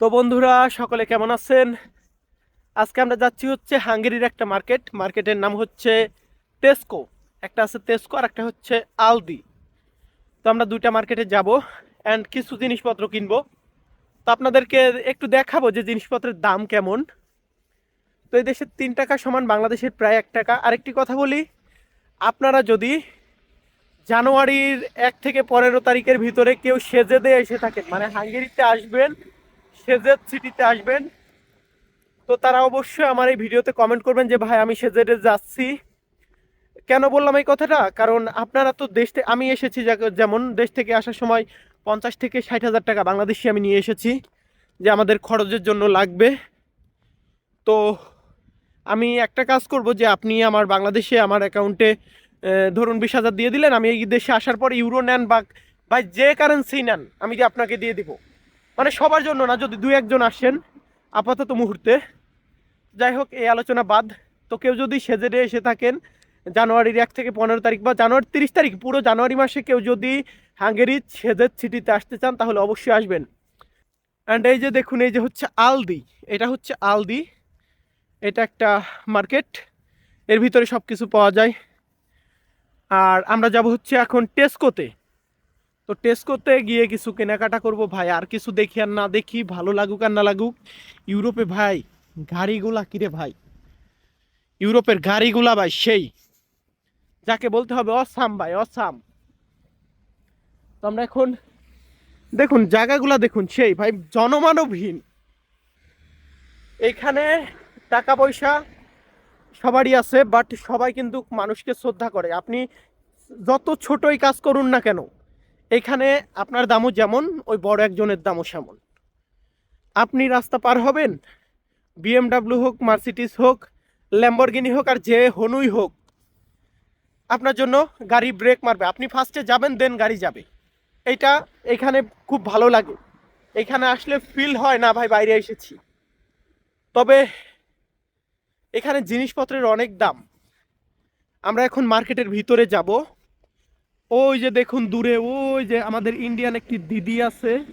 তো বন্ধুরা, সকলে কেমন আছেন? আজকে আমরা যাচ্ছি হচ্ছে হাঙ্গেরির একটা মার্কেট। মার্কেটের নাম হচ্ছে টেস্কো। একটা আছে টেস্কো, আর একটা হচ্ছে আলদি। তো আমরা দুইটা মার্কেটে যাব অ্যান্ড কিছু জিনিসপত্র কিনবো। তো আপনাদেরকে একটু দেখাবো যে জিনিসপত্রের দাম কেমন। তো এই দেশের তিন টাকা সমান, বাংলাদেশের প্রায় এক টাকা। আরেকটি কথা বলি, আপনারা যদি জানুয়ারির এক থেকে পনেরো তারিখের ভিতরে কেউ সেজে দিয়ে এসে থাকেন মানে হাঙ্গেরিতে আসবেন সেজেদ সিটিতে আসবেন। তো তারা অবশ্যই আমার এই ভিডিওতে কমেন্ট করবেন যে, ভাই, আমি সেজেডে যাচ্ছি। কেন বললাম এই কথাটা? কারণ আপনারা তো দেশ থেকে আমি এসেছি যেমন দেশ থেকে আসার সময় পঞ্চাশ থেকে ষাট হাজার টাকা বাংলাদেশি আমি নিয়ে এসেছি, যে আমাদের খরচের জন্য লাগবে। তো আমি একটা কাজ করব যে, আপনি আমার বাংলাদেশে আমার অ্যাকাউন্টে ধরুন বিশ হাজার দিয়ে দিলেন, আমি এই দেশে আসার পর ইউরো নেন বা ভাই যে কারেন্সি নেন, আমি যে আপনাকে দিয়ে দিব? মানে সবার জন্য না, যদি দুই একজন আসেন আপাতত মুহূর্তে। যাই হোক, এই আলোচনা বাদ। তো কেউ যদি সেজেডে এসে থাকেন, জানুয়ারির এক থেকে পনেরো তারিখ বা জানুয়ারি তিরিশ তারিখ, পুরো জানুয়ারি মাসে কেউ যদি হাঙ্গেরি সেজেদ সিটিতে আসতে চান, তাহলে অবশ্যই আসবেন। অ্যান্ড এই যে দেখুন, এই যে হচ্ছে আলদি। এটা হচ্ছে আলদি। এটা একটা মার্কেট। এর ভিতরে সব কিছু পাওয়া যায়। আর আমরা যাব হচ্ছে এখন টেস্কোতে। তো টেস্কোতে গিয়ে কিছু কেনাকাটা করব ভাই, আর কিছু দেখি আর না দেখি, ভালো লাগুক আর না লাগুক। ইউরোপে ভাই, গাড়িগুলা কিরে ভাই? ইউরোপের গাড়িগুলা ভাই সেই। যাকে বলতে হবে অসাম ভাই, অসাম। তো আমরা এখন, দেখুন, জায়গাগুলা দেখুন, সেই ভাই, জনমানবহীন। এইখানে টাকা পয়সা সবারই আছে বাট সবাই কিন্তু মানুষকে শ্রদ্ধা করে। আপনি যত ছোটই কাজ করুন না কেন এখানে আপনার দামও যেমন, ওই বড় একজনের দামও সেমন। আপনি রাস্তা পার হবেন বিএমডাব্লিউ হোক মার্সিডিস হোক ল্যাম্বরগিনি হোক, আর যে হনুই হোক, আপনার জন্য গাড়ি ব্রেক মারবে। আপনি ফার্স্টে যাবেন দেন গাড়ি যাবে। এটা এখানে খুব ভালো লাগে। এখানে আসলে ফিল হয় না, ভাই, বাইরে এসেছি। তবে এখানে জিনিসপত্রের অনেক দাম। আমরা এখন মার্কেটের ভিতরে যাব। ওই যে দেখুন দূরে, ওই যে আমাদের ইন্ডিয়ান একটি দিদি আছে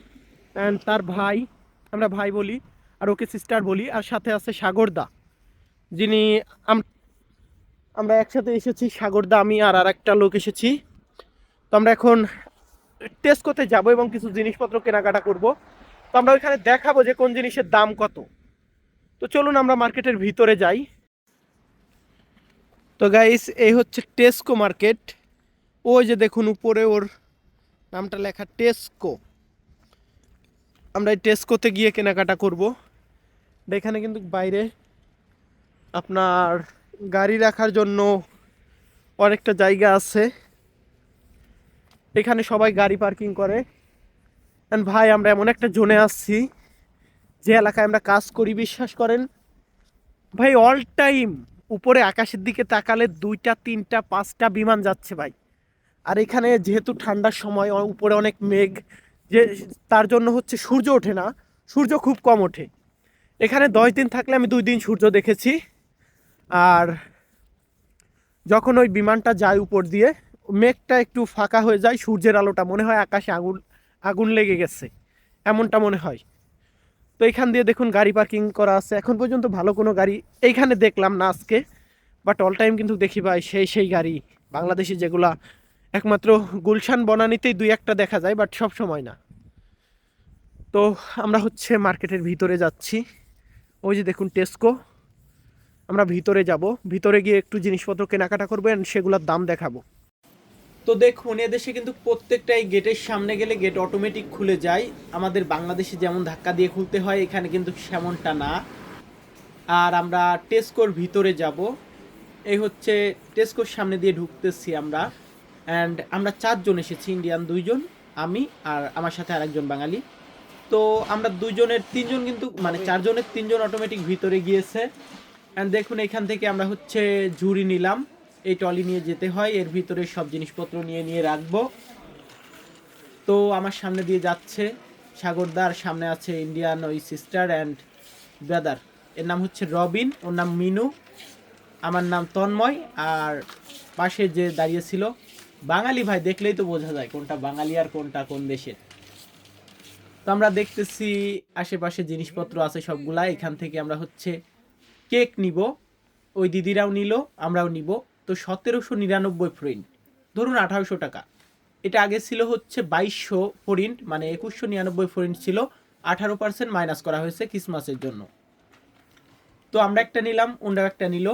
অ্যান্ড তার ভাই, আমরা ভাই বলি আর ওকে সিস্টার বলি আর সাথে আছে সাগরদা। যিনি আম- আমরা একসাথে এসেছি সাগরদা, আমি আর আর একটা লোক এসেছি। তো আমরা এখন টেস্ট করতে যাব এবং কিছু জিনিসপত্র কেনাকাটা করব। তো আমরা ওইখানে দেখাবো যে কোন জিনিসের দাম কত। তো চলুন আমরা মার্কেটের ভিতরে যাই। তো গাইস এই হচ্ছে টেস্কো মার্কেট ওই যে দেখুন উপরে ওর নামটা লেখা টেস্কো। আমরা এই টেস্কোতে গিয়ে কেনাকাটা করব। এখানে কিন্তু বাইরে আপনার গাড়ি রাখার জন্য অনেকটা জায়গা আছে। এখানে সবাই গাড়ি পার্কিং করে। And ভাই, আমরা এমন একটা জোনে আসছি যে এলাকায় আমরা কাজ করি, বিশ্বাস করেন? ভাই অল টাইম উপরে আকাশের দিকে তাকালে দুইটা, তিনটা, পাঁচটা বিমান যাচ্ছে ভাই। আর এখানে যেহেতু ঠান্ডার সময় উপরে অনেক মেঘ, যে তার জন্য হচ্ছে সূর্য ওঠে না, সূর্য খুব কম ওঠে। এখানে দশ দিন থাকলে আমি দুই দিন সূর্য দেখেছি। আর যখন ওই বিমানটা যায় উপর দিয়ে, মেঘটা একটু ফাঁকা হয়ে যায়, সূর্যের আলোটা মনে হয় আকাশে আগুন আগুন লেগে গেছে, এমনটা মনে হয়। তো এখান দিয়ে দেখুন গাড়ি পার্কিং করা আছে। এখন পর্যন্ত ভালো কোনো গাড়ি এইখানে দেখলাম না আজকে, বাট অল টাইম কিন্তু দেখি ভাই, সেই সেই গাড়ি, বাংলাদেশি যেগুলা একমাত্র গুলশান বনানীতেই দুই একটা দেখা যায় বাট সব সময় না। তো আমরা হচ্ছে মার্কেটের ভিতরে যাচ্ছি। ওই যে দেখুন টেস্কো আমরা ভিতরে যাব। ভিতরে গিয়ে একটু জিনিসপত্র কেনাকাটা করব and সেগুলোর দাম দেখাবো। তো দেখুন, এদেশে কিন্তু প্রত্যেকটাই গেটের সামনে গেলে গেট অটোমেটিক খুলে যায়। আমাদের বাংলাদেশে যেমন ধাক্কা দিয়ে খুলতে হয়, এখানে কিন্তু সেমনটা না। আর আমরা টেস্কোর ভিতরে যাব। এই হচ্ছে টেস্কোর সামনে দিয়ে ঢুকতেছি আমরা। অ্যান্ড আমরা চারজন এসেছি ইন্ডিয়ান দুইজন, আমি আর আমার সাথে আরেকজন বাঙালি। তো আমরা দুইজনের, তিনজন কিন্তু মানে চারজনের তিনজন অটোমেটিক ভিতরে গিয়েছে। অ্যান্ড দেখুন, এখান থেকে আমরা হচ্ছে ঝুড়ি নিলাম। এই টলি নিয়ে যেতে হয়, এর ভিতরে সব জিনিসপত্র নিয়ে নিয়ে রাখব। তো আমার সামনে দিয়ে যাচ্ছে সাগরদার, সামনে আছে ইন্ডিয়ান ওই সিস্টার অ্যান্ড ব্রাদার এর নাম হচ্ছে রবিন, ওর নাম মিনু। আমার নাম তন্ময়, আর পাশে যে দাঁড়িয়েছিল বাঙালি ভাই, দেখলেই তো বোঝা যায় কোনটা বাঙালি আর কোনটা কোন দেশের। তো আমরা দেখতেছি আশেপাশে জিনিসপত্র আছে সবগুলা, এখান থেকে আমরা হচ্ছে কেক নিব, ওই দিদিরাও নিল, আমরাও নিব। তো সতেরোশো নিরানব্বই ফ্রিন্ট ধরুন আঠারোশো টাকা। এটা আগে ছিল হচ্ছে বাইশশো ফরিন্ট মানে একুশশো নিরানব্বই ফরিন্ট ছিল, আঠারো পার্সেন্ট মাইনাস করা হয়েছে ক্রিসমাসের জন্য। তো আমরা একটা নিলাম ওনারাও একটা নিল।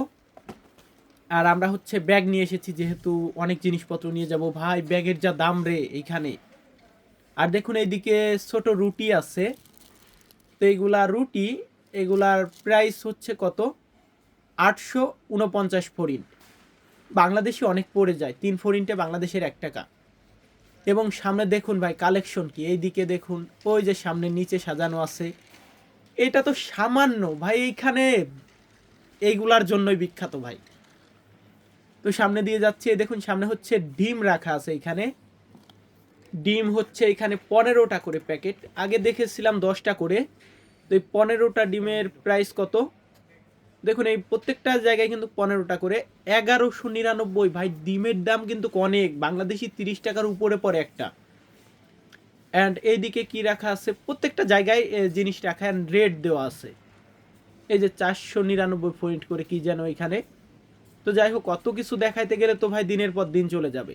আর আমরা হচ্ছে ব্যাগ নিয়ে এসেছি, যেহেতু অনেক জিনিসপত্র নিয়ে যাব। ভাই, ব্যাগের যা দাম রে এইখানে। আর দেখুন, এইদিকে ছোট রুটি আছে। তো এইগুলা রুটি, এগুলার প্রাইস হচ্ছে কত? আটশো উনপঞ্চাশ ফরিন্ট বাংলাদেশে অনেক পড়ে যায়, তিন ফরিন্টে বাংলাদেশের এক টাকা। এবং সামনে দেখুন ভাই কালেকশন কি? এইদিকে দেখুন, ওই যে সামনে নিচে সাজানো আছে। এটা তো সামান্য। ভাই, এইখানে এইগুলার জন্যই বিখ্যাত ভাই। তো সামনে দিয়ে যাচ্ছে দেখুন সামনে হচ্ছে ডিম রাখা আছে এখানে। ডিম হচ্ছে এখানে পনেরোটা করে প্যাকেট। আগে দেখেছিলাম দশটা করে। তো এই পনেরোটা ডিমের প্রাইস কত? দেখুন এই প্রত্যেকটা জায়গায় কিন্তু পনেরোটা করে। এগারোশো নিরানব্বই। ভাই, ডিমের দাম কিন্তু অনেক। বাংলাদেশি তিরিশ টাকার উপরে পড়ে একটা। অ্যান্ড এইদিকে কি রাখা আছে? প্রত্যেকটা জায়গায় জিনিস রাখা। অ্যান্ড রেট দেওয়া আছে। এই যে চারশো নিরানব্বই পয়েন্ট করে কি যেন এখানে। তো যাই হোক, কত কিছু দেখাইতে গেলে তো ভাই দিনের পর দিন চলে যাবে।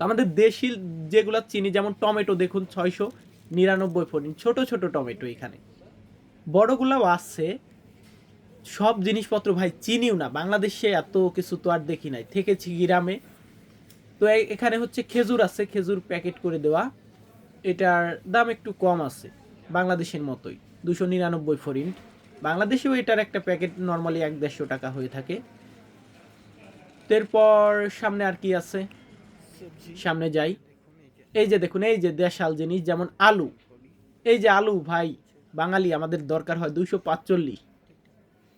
আমাদের দেশি যেগুলো চিনি, যেমন টমেটো, দেখুন ছয়শো নিরানব্বই ফোরিন ছোট ছোট টমেটো এখানে। বড়গুলাও আছে। সব জিনিসপত্র ভাই চিনিও না, বাংলাদেশে এত কিছু তো আর দেখি নাই। থেকেছি গ্রামে। তো এখানে হচ্ছে খেজুর আছে, খেজুর প্যাকেট করে দেওয়া। এটার দাম একটু কম আছে, বাংলাদেশের মতোই, দুশো নিরানব্বই ফরিন্ট বাংলাদেশেও এটার একটা প্যাকেট নর্মালি এক দেড়শো টাকা হয়ে থাকে। এরপর সামনে আর কি আছে? সামনে যাই। এই যে দেখুন, এই যে দেশাল জিনিস, যেমন আলু। এই যে আলু, ভাই, বাঙালি, আমাদের দরকার হয় দুইশো পাঁচচল্লিশ।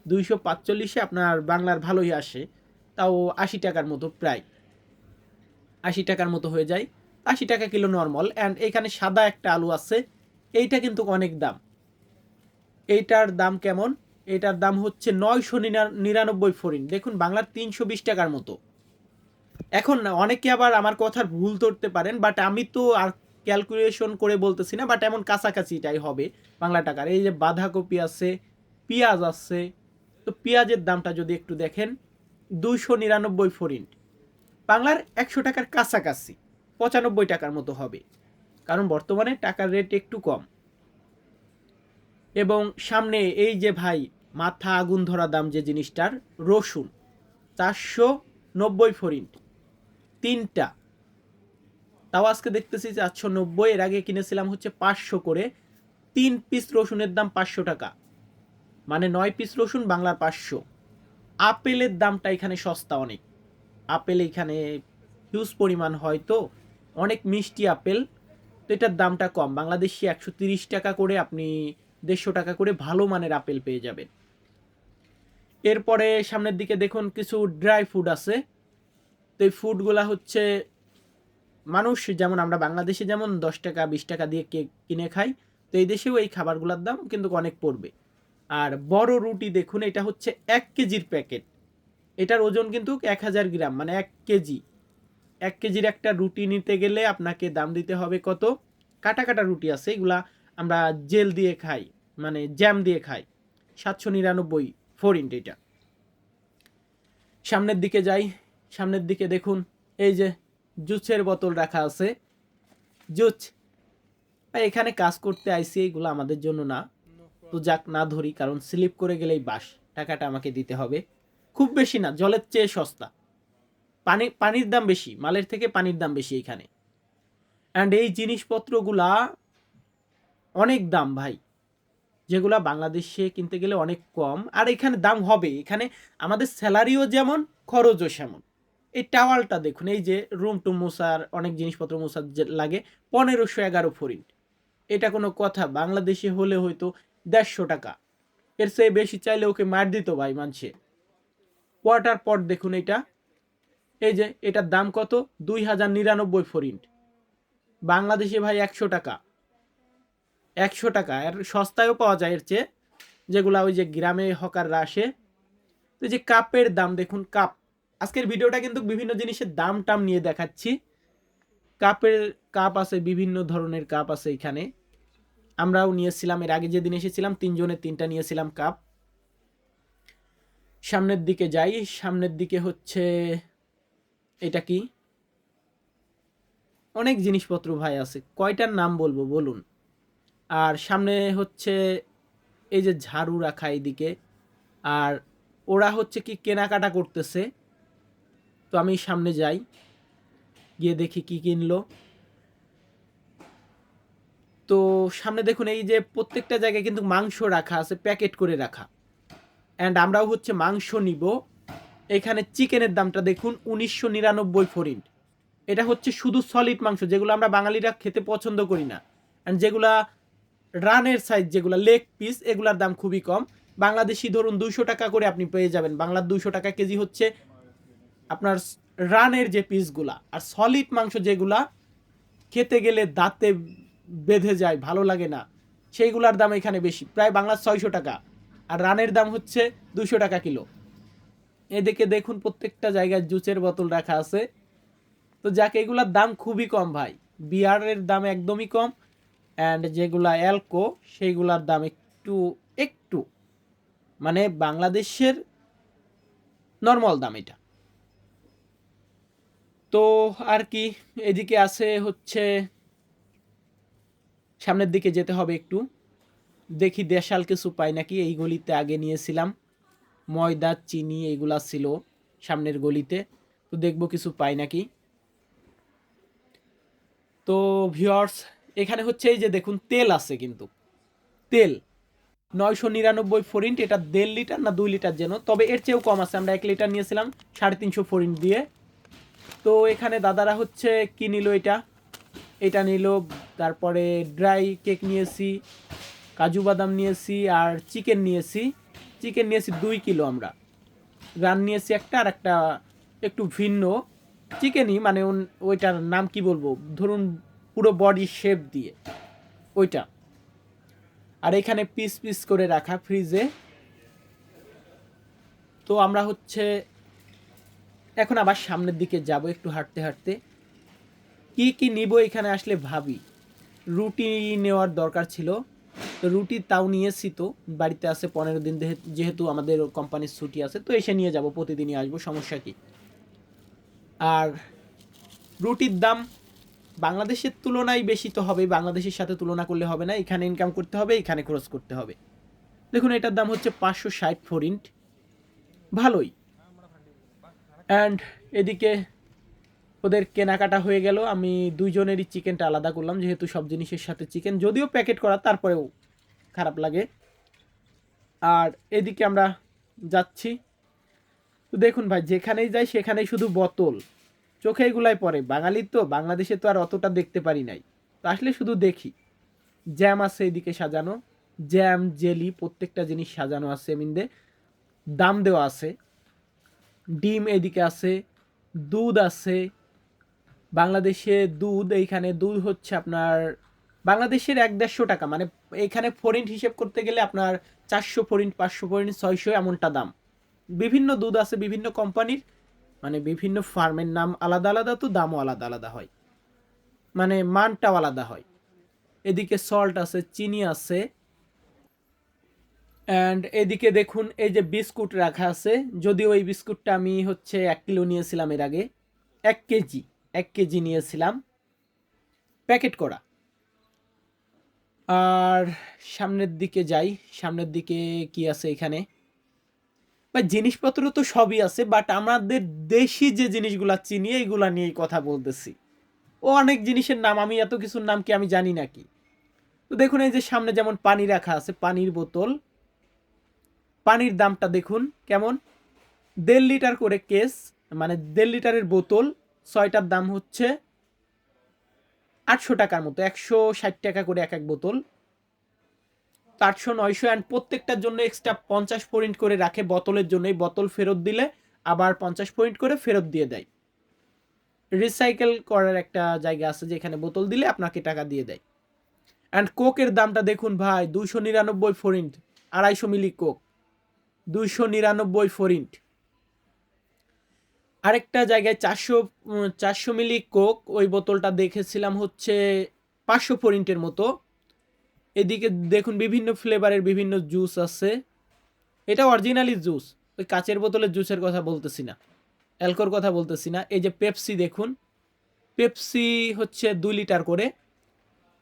দুইশো পাঁচচল্লিশে আপনার বাংলার ভালোই আসে। তাও আশি টাকার মতো প্রায়। আশি টাকার মতো হয়ে যায়। আশি টাকা কিলো নর্মাল অ্যান্ড এখানে সাদা একটা আলু আছে। এইটা কিন্তু অনেক দাম। এইটার দাম কেমন? এটার দাম হচ্ছে নয়শো নিরানব্বই ফরিন। দেখুন, বাংলার তিনশো বিশ টাকার মতো। এখন অনেকে আবার আমার কথার ভুল ধরতে পারেন বাট আমি তো আর ক্যালকুলেশন করে বলতেছি না বাট এমন কাছাকাছি এটাই হবে বাংলা টাকার। এই যে বাঁধাকপি আছে, পেঁয়াজ আছে, তো পেঁয়াজের দামটা যদি একটু দেখেন, দুইশো নিরানব্বই ফরিন্ট বাংলার একশো টাকার কাছাকাছি, পঁচানব্বই টাকার মতো হবে। কারণ বর্তমানে টাকার রেট একটু কম। এবং সামনে এই যে ভাই, মাথা আগুন ধরা দাম যে জিনিসটার, রসুন চারশো নব্বই ফরিন্ট তিনটা। তাও আজকে দেখতেছি চারশো নব্বই, এর আগে কিনেছিলাম হচ্ছে পাঁচশো করে। তিন পিস রসুনের দাম পাঁচশো টাকা। মানে নয় পিস রসুন, বাংলার পাঁচশো। আপেলের দামটা এখানে সস্তা অনেক। আপেল এখানে হিউজ পরিমাণ হয় তো, অনেক মিষ্টি আপেল। তো এটার দামটা কম। বাংলাদেশি একশো তিরিশ টাকা করে আপনি দেড়শো টাকা করে ভালো মানের আপেল পেয়ে যাবেন। এরপরে সামনের দিকে দেখুন কিছু ড্রাই ফুড আছে। তো এই ফুডগুলা হচ্ছে মানুষ যেমন আমরা বাংলাদেশে যেমন দশ টাকা, বিশ টাকা দিয়ে কেক কিনে খাই, তো এই দেশেও এই খাবারগুলোর দাম কিন্তু অনেক পড়বে। আর বড় রুটি দেখুন, এটা হচ্ছে এক কেজির প্যাকেট। এটার ওজন কিন্তু এক হাজার গ্রাম মানে এক কেজি। এক কেজির একটা রুটি নিতে গেলে আপনাকে দাম দিতে হবে কত? কাটা কাটা রুটি আছে, এগুলা আমরা জেল দিয়ে খাই মানে জ্যাম দিয়ে খাই, সাতশো নিরানব্বই ফোরিন্ট এটা সামনের দিকে যাই, সামনের দিকে দেখুন, এই যে জুসের বোতল রাখা আছে। জুচ এখানে কাজ করতে আইসি এইগুলো আমাদের জন্য না। তো যাক, না ধরি, কারণ স্লিপ করে গেলেই বাস, টাকাটা আমাকে দিতে হবে। খুব বেশি না, জলের চেয়ে সস্তা। পানি, পানির দাম বেশি, মালের থেকে পানির দাম বেশি এখানে। অ্যান্ড এই জিনিসপত্রগুলা অনেক দাম ভাই। যেগুলা বাংলাদেশে কিনতে গেলে অনেক কম। আর এখানে দাম হবে। এখানে আমাদের স্যালারিও যেমন, খরচও সেমন। এই টাওয়ালটা দেখুন, এই যে রুম টু মোসার অনেক জিনিসপত্র মোসার লাগে পনেরোশো এগারো ফরিন্ট এটা কোনো কথা। বাংলাদেশে হলে হয়তো দেড়শো টাকা। এর চেয়ে বেশি চাইলে ওকে মার দিত ভাই মানছে কোয়ার্টার পট দেখুন এটা। এই যে এটার দাম কত? দুই হাজার নিরানব্বই ফরিন্ট বাংলাদেশে ভাই একশো টাকা। একশো টাকা। আর সস্তায়ও পাওয়া যায় এর চেয়ে। যেগুলা ওই যে গ্রামে হকাররা আসে। তো যে কাপের দাম, দেখুন কাপ। আজকের ভিডিওটা কিন্তু বিভিন্ন জিনিসের দাম টাম নিয়ে দেখাচ্ছি। কাপের কাপ আছে, বিভিন্ন ধরনের কাপ আছে এখানে। আমরাও নিয়েছিলাম, এর আগে যেদিন এসেছিলাম, তিনজনের তিনটা নিয়েছিলাম কাপ। সামনের দিকে যাই, সামনের দিকে হচ্ছে, এটা কি? অনেক জিনিসপত্র ভাই আছে। কয়টার নাম বলব, বলুন। আর সামনে হচ্ছে এই যে ঝাড়ু রাখা এইদিকে। আর ওরা হচ্ছে কি কেনাকাটা করতেছে। তো আমি সামনে যাই, গিয়ে দেখি কি কিনলো। তো সামনে দেখুন এই যে প্রত্যেকটা জায়গায় কিন্তু মাংস রাখা আছে, প্যাকেট করে রাখা। অ্যান্ড আমরাও হচ্ছে মাংস নিব। এখানে চিকেনের দামটা দেখুন উনিশশো নিরানব্বই ফরিন। এটা হচ্ছে শুধু সলিড মাংস, যেগুলো আমরা বাঙালিরা খেতে পছন্দ করি না। অ্যান্ড যেগুলা রানের সাইজ যেগুলো লেগ পিস এগুলার দাম খুবই কম। বাংলাদেশি ধরুন দুশো টাকা করে আপনি পেয়ে যাবেন। বাংলার দুশো টাকা কেজি হচ্ছে আপনার রানের যে পিসগুলা আর সলিড মাংস যেগুলা খেতে গেলে দাঁতে বেঁধে যায়, ভালো লাগে না, সেইগুলার দাম এখানে বেশি। প্রায় বাংলার ছয়শো টাকা। আর রানের দাম হচ্ছে দুশো টাকা কিলো। এদিকে দেখুন প্রত্যেকটা জায়গায় জুসের বোতল রাখা আছে। তো যাকে, এগুলার দাম খুবই কম ভাই। বিয়ারের দাম একদমই কম। অ্যান্ড যেগুলা অ্যালকো সেইগুলার দাম একটু একটু মানে বাংলাদেশের নর্মাল দাম এটা। তো আর কি, এদিকে আছে হচ্ছে, সামনের দিকে যেতে হবে একটু। দেখি দেশাল কিছু পাই নাকি, এই গলিতে আগে নিয়েছিলাম। ময়দা, চিনি এইগুলা ছিল সামনের গলিতে, তো দেখব কিছু পাই নাকি। তো ভিওর্স এখানে হচ্ছে এই যে দেখুন, তেল আছে কিন্তু। তেল। নয়শো নিরানব্বই ফরিন্ট এটা দেড় লিটার না দুই লিটার যেন, তবে এর চেয়েও কম আছে। আমরা এক লিটার নিয়েছিলাম, সাড়ে তিনশো ফরিন্ট দিয়ে। তো এখানে দাদারা হচ্ছে কি নিল এটা? এটা নিল, তারপরে ড্রাই কেক নিয়েছি, কাজু বাদাম নিয়েছি, আর চিকেন নিয়েছি। চিকেন নিয়েছি দুই কিলো আমরা। রান নিয়েছি একটা, আর একটা একটু ভিন্ন। চিকেনই মানে ওইটার নাম কি বলব? ধরুন পুরো বডি শেপ দিয়ে। ওইটা। আর এখানে পিস পিস করে রাখা ফ্রিজে তো আমরা হচ্ছে এখন আবার সামনের দিকে যাব একটু হাঁটতে হাঁটতে। কি কি নিব এখানে আসলে ভাবি। রুটি নেওয়ার দরকার ছিল। তো রুটি তাও নিয়েছি তো। বাড়িতে আছে পনেরো দিন যেহেতু আমাদের কোম্পানির ছুটি আছে। তো এসে নিয়ে যাব, প্রতিদিনই আসব, সমস্যা কি? আর রুটির দাম বাংলাদেশের তুলনায় বেশি তো হবে, বাংলাদেশের সাথে তুলনা করলে হবে না, এখানে ইনকাম করতে হবে, এখানে খরচ করতে হবে। দেখুন, এটার দাম হচ্ছে পাঁচশো ষাট ফরিন্ট ভালোই। অ্যান্ড এদিকে ওদের কেনাকাটা হয়ে গেল, আমি দুইজনেরই চিকেনটা আলাদা করলাম, যেহেতু সব জিনিসের সাথে চিকেন, যদিও প্যাকেট করা, তারপরেও খারাপ লাগে। আর এদিকে আমরা যাচ্ছি। তো দেখুন ভাই, যেখানেই যাই, সেখানেই শুধু বোতল। চোখে এগুলাই পড়ে। বাঙালির তো, বাংলাদেশে তো আর অতটা দেখতে পারি নাই। তো আসলে শুধু দেখি। জ্যাম আছে এদিকে সাজানো। জ্যাম, জেলি, প্রত্যেকটা জিনিস সাজানো আছে মিন্দে দাম দেওয়া আছে। ডিম এদিকে আছে। দুধ আছে। বাংলাদেশে দুধ, এইখানে দুধ হচ্ছে আপনার বাংলাদেশের এক দেড়শো টাকা। মানে এইখানে ফরিন্ট হিসেব করতে গেলে আপনার চারশো ফরিন্ট, পাঁচশো ফরিন্ট, ছয়শো এমনটা দাম। বিভিন্ন দুধ আছে বিভিন্ন কোম্পানির। মানে বিভিন্ন ফার্মের নাম আলাদা আলাদা, তো দামও আলাদা আলাদা হয়। মানে মানটাও আলাদা হয়। এদিকে সল্ট আছে, চিনি আছে অ্যান্ড এদিকে দেখুন, এই যে বিস্কুট রাখা আছে, যদিও এই বিস্কুটটা আমি হচ্ছে এক কিলো নিয়েছিলাম এর আগে, এক কেজি এক কেজি নিয়েছিলাম। প্যাকেট করা। আর সামনের দিকে যাই, সামনের দিকে কি আছে এখানে? বা জিনিসপত্র তো সবই আছে বাট আমাদের দেশি যে জিনিসগুলা চিনি, এইগুলা নিয়েই কথা বলতেছি। ও অনেক জিনিসের নাম, আমি এত কিছুর নাম কি আমি জানি নাকি তো দেখুন, এই যে সামনে যেমন পানি রাখা আছে, পানির বোতল, পানির দামটা দেখুন কেমন। দেড় লিটার করে কেস মানে দেড় লিটারের বোতল, ছয়টার দাম হচ্ছে আটশো টাকার মতো, একশো ষাট টাকা করে এক এক বোতল। আটশো নয়শো অ্যান্ড প্রত্যেকটার জন্য এক্সট্রা পঞ্চাশ পয়েন্ট করে রাখে বোতলের জন্য এই বোতল ফেরত দিলে আবার পঞ্চাশ পয়েন্ট করে ফেরত দিয়ে দেয়। রিসাইকেল করার একটা জায়গা আছে যেখানে বোতল দিলে আপনাকে টাকা দিয়ে দেয়। অ্যান্ড কোকের দামটা দেখুন ভাই দুশো নিরানব্বই ফরিন্ট আড়াইশো মিলি কোক দুশো নিরানব্বই ফরিন্ট আরেকটা জায়গায় চারশো চারশো মিলি কোক ওই বোতলটা দেখেছিলাম হচ্ছে পাঁচশো ফরিন্টের মতো। এদিকে দেখুন বিভিন্ন ফ্লেভারের বিভিন্ন জুস আছে। এটা অরিজিনালি জুস ওই কাচের বোতলের জুসের কথা বলতেছি না। অ্যালকোর কথা বলতেছি না। এই যে পেপসি দেখুন। পেপসি হচ্ছে দুই লিটার করে।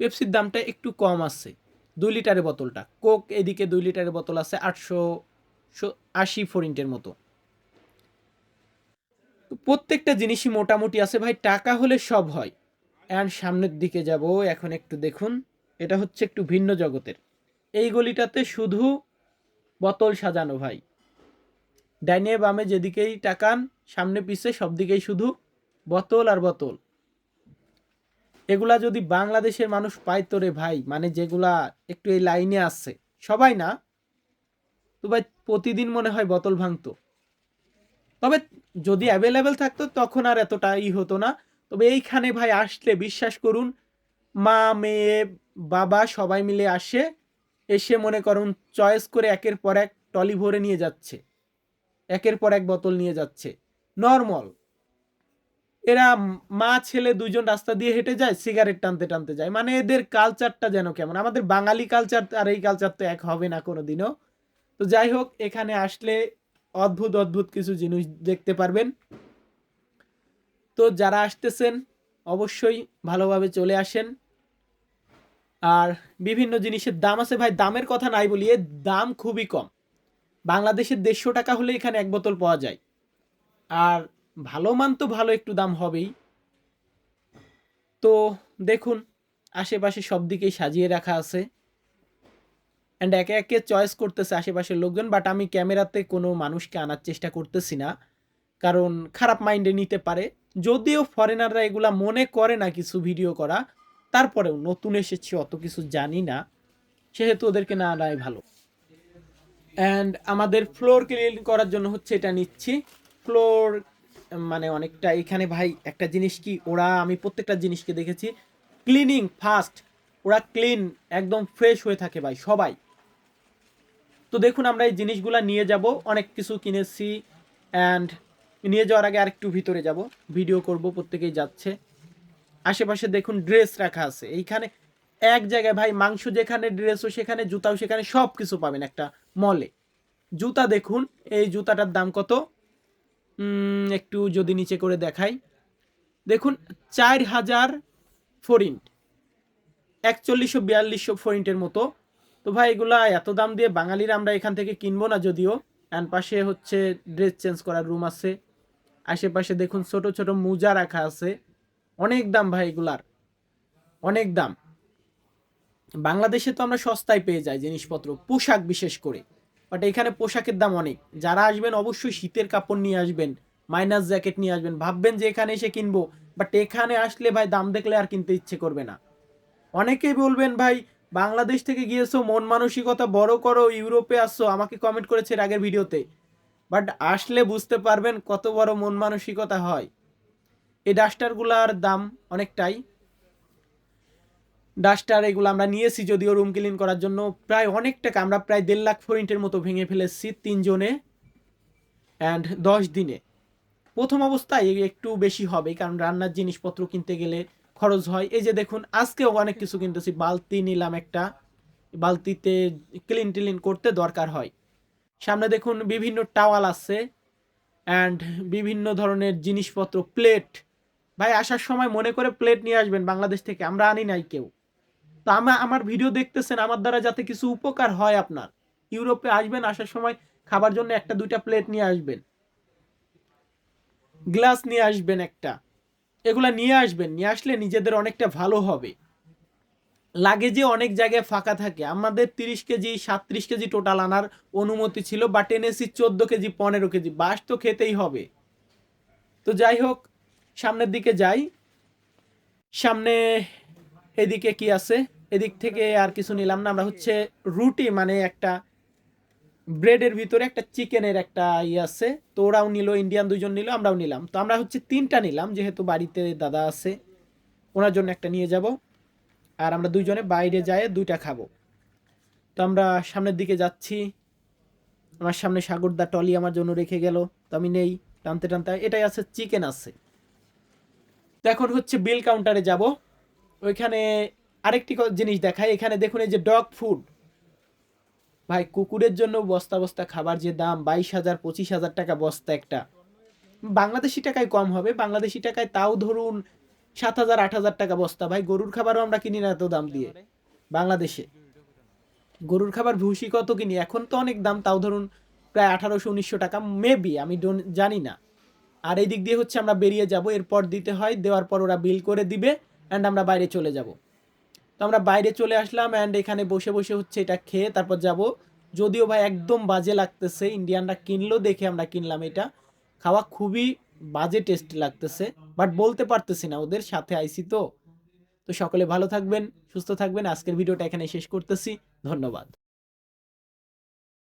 পেপসির দামটা একটু কম আছে। দুই লিটারের বোতলটা। কোক এদিকে দুই লিটারের বোতল আছে আটশো আশি ফোরিন্টের মতো। প্রত্যেকটা জিনিসই মোটামুটি আছে। ভাই, টাকা হলে সব হয়। অ্যান্ড সামনের দিকে যাব। এখন একটু দেখুন। এটা হচ্ছে একটু ভিন্ন জগতের। এই গলিটাতে শুধু বোতল সাজানো ভাই। ডাইনে বামে যেদিকেই টাকান সামনে পিছে সব দিকেই শুধু বোতল আর বোতল। এগুলা যদি বাংলাদেশের মানুষ পাইতো রে ভাই মানে যেগুলা একটু এই লাইনে আছে। সবাই না? তো ভাই প্রতিদিন মনে হয় বোতল ভাঙতো। তবে যদি অ্যাভেলেবেল থাকতো, তখন আর এতটা ই হতো না। তবে এইখানে ভাই আসলে বিশ্বাস করুন, মা, মেয়ে বাবা সবাই মিলে আসে, এসে মনে করুন চয়েস করে একের পর এক টলি ভরে নিয়ে যাচ্ছে। একের পর এক বোতল নিয়ে যাচ্ছে। নর্মাল এরা মা, ছেলে দুজন রাস্তা দিয়ে হেঁটে যায় সিগারেট টানতে টানতে যায়। মানে এদের কালচারটা যেন কেমন? আমাদের বাঙালি কালচার আর এই কালচার তো এক হবে না কোনো দিনও তো যাই হোক, এখানে আসলে অদ্ভুত অদ্ভুত কিছু জিনিস দেখতে পারবেন। তো যারা আসতেছেন, অবশ্যই ভালোভাবে চলে আসেন। আর বিভিন্ন জিনিসের দাম আছে ভাই, দামের কথা নাই বলি এর দাম খুবই কম। বাংলাদেশের দেড়শো টাকা হলে এখানে এক বোতল পাওয়া যায়। আর ভালো মান তো ভালো, একটু দাম হবেই। তো দেখুন, আশেপাশে সব দিকেই সাজিয়ে রাখা আছে। অ্যান্ড একে একে চয়েস করতেছে আশেপাশের লোকজন বাট আমি ক্যামেরাতে কোনো মানুষকে আনার চেষ্টা করতেছি না। কারণ খারাপ মাইন্ডে নিতে পারে। যদিও ফরেনাররা এগুলা মনে করে না কিছু ভিডিও করা তারপরেও নতুন এসেছি, অত কিছু জানি না। সেহেতু ওদেরকে না আনাই ভালো। অ্যান্ড আমাদের ফ্লোর ক্লিন করার জন্য হচ্ছে এটা নিচ্ছি। ফ্লোর মানে অনেকটা এখানে ভাই, একটা জিনিস কি, ওরা, আমি প্রত্যেকটা জিনিসকে দেখেছি। ক্লিনিং ফাস্ট ওরা ক্লিন একদম ফ্রেশ হয়ে থাকে ভাই, সবাই। তো দেখুন আমরা এই জিনিসগুলো নিয়ে যাব, অনেক কিছু কিনেছি। অ্যান্ড নিয়ে যাওয়ার আগে আরেকটু ভিতরে যাব। ভিডিও করব, প্রত্যেকেই যাচ্ছে। আশেপাশে দেখুন ড্রেস রাখা আছে। এইখানে এক জায়গায় ভাই মাংস যেখানে ড্রেসও সেখানে জুতাও সেখানে সব কিছু পাবেন একটা মলে জুতা দেখুন, এই জুতাটার দাম কত? একটু যদি নিচে করে দেখাই। দেখুন, চার হাজার ফরিন্ট একচল্লিশশো বিয়াল্লিশশো ফরিন্টের মতো। তো ভাই এগুলা এত দাম দিয়ে বাঙালিরা আমরা এখান থেকে কিনবো না যদিও। অ্যান্ড পাশে হচ্ছে ড্রেস চেঞ্জ করার রুম আছে। আশেপাশে দেখুন ছোট ছোট মোজা রাখা আছে। অনেক দাম ভাই এগুলার। অনেক দাম। বাংলাদেশে তো আমরা সস্তায় পেয়ে যাই জিনিসপত্র, পোশাক বিশেষ করে। বাট এখানে পোশাকের দাম অনেক। যারা আসবেন অবশ্যই শীতের কাপড় নিয়ে আসবেন মাইনাস জ্যাকেট নিয়ে আসবেন। ভাববেন যে এখানে এসে কিনবো। বাট এখানে আসলে ভাই দাম দেখলে আর কিনতে ইচ্ছে করবে না। অনেকেই বলবেন, ভাই, বাংলাদেশ থেকে গিয়েছো, মন মানসিকতা বড় করো, ইউরোপে আসছো আমাকে কমেন্ট করেছে আগের ভিডিওতে। বাট আসলে বুঝতে পারবেন কত বড় মন মানসিকতা হয়। এই ডাস্টারগুলার দাম অনেকটাই। ডাস্টার এগুলো আমরা নিয়েছি যদিও রুম ক্লিন করার জন্য। প্রায় অনেক টাকা, আমরা প্রায় দেড় লাখ ফরিন্টের মতো ভেঙে ফেলেছি তিনজনে অ্যান্ড দশ দিনে। প্রথম অবস্থায় একটু বেশি হবে, কারণ রান্নার জিনিসপত্র কিনতে গেলে খরচ হয়। এই যে দেখুন, আজকেও অনেক কিছু কিনতেছি, বালতি নিলাম একটা। বালতিতে ক্লিন টিলিন করতে দরকার হয়। সামনে দেখুন বিভিন্ন টাওয়াল আছে অ্যান্ড বিভিন্ন ধরনের জিনিসপত্র, প্লেট ভাই, আসার সময় মনে করে প্লেট নিয়ে আসবেন বাংলাদেশ থেকে, আমরা আনি নাই কেউ। তো আমার আমার ভিডিও দেখতেছেন, আমার দ্বারা যাতে কিছু উপকার হয় আপনার। ইউরোপে আসবেন, আসার সময় খাবার জন্য একটা, দুইটা প্লেট নিয়ে আসবেন। গ্লাস নিয়ে আসবেন একটা। এগুলা নিয়ে আসবেন, নিয়ে আসলে নিজেদের অনেকটা ভালো হবে। লাগেজে অনেক জায়গায় ফাঁকা থাকে। আমাদের তিরিশ কেজি সাতত্রিশ কেজি টোটাল আনার অনুমতি ছিল বাট এনেছি চোদ্দ কেজি, পনেরো কেজি, বাস তো খেতেই হবে। তো যাই হোক সামনের দিকে যাই। সামনে এদিকে কি আছে? এদিক থেকে আর কিছু নিলাম না। আমরা হচ্ছে রুটি মানে একটা ব্রেডের ভিতরে একটা চিকেনের একটা ইয়ে আছে। তো ওরাও নিল, ইন্ডিয়ান দুজন নিল, আমরাও নিলাম। তো আমরা হচ্ছে তিনটা নিলাম, যেহেতু বাড়িতে দাদা আছে, ওনার জন্য একটা নিয়ে যাব। আর আমরা দুইজনে বাইরে যায় দুইটা খাব। তো আমরা সামনের দিকে যাচ্ছি। আমার সামনে সাগরদা টলি আমার জন্য রেখে গেল। তো আমি নেই, টানতে টানতে। এটাই আছে, চিকেন আছে। এখন হচ্ছে বিল কাউন্টারে যাব। ওইখানে আরেকটি জিনিস দেখাই। এখানে দেখুন এই যে ডগ ফুড ভাই, কুকুরের জন্য বস্তা বস্তা খাবার যে দাম, বাইশ হাজার, পঁচিশ হাজার টাকা বস্তা একটা। বাংলাদেশি টাকায় কম হবে। বাংলাদেশি টাকায় তাও ধরুন সাত হাজার, আট হাজার টাকা বস্তা। ভাই, গরুর খাবারও আমরা কিনি না এত দাম দিয়ে। বাংলাদেশে। গরুর খাবার ভুসি কত কিনি? এখন তো অনেক দাম। তাও ধরুন প্রায় আঠারোশো, উনিশশো টাকা। মেবি আমি জানি না। আর এই দিক দিয়ে হচ্ছে আমরা বেরিয়ে যাব, এরপর দিতে হয়, দেওয়ার পর ওরা বিল করে দিবে অ্যান্ড আমরা বাইরে চলে যাব। তো আমরা বাইরে চলে আসলাম অ্যান্ড এখানে বসে বসে হচ্ছে এটা খেয়ে তারপর যাব। যদিও ভাই একদম বাজে লাগতেছে, ইন্ডিয়ানরা কিনলো দেখে আমরা কিনলাম এটা। খাওয়া খুবই বাজে টেস্ট লাগতেছে বাট বলতে পারতেছি না ওদের, সাথে আইসি তো। তো সকলে ভালো থাকবেন, সুস্থ থাকবেন, আজকের ভিডিওটা এখানে শেষ করতেছি, ধন্যবাদ।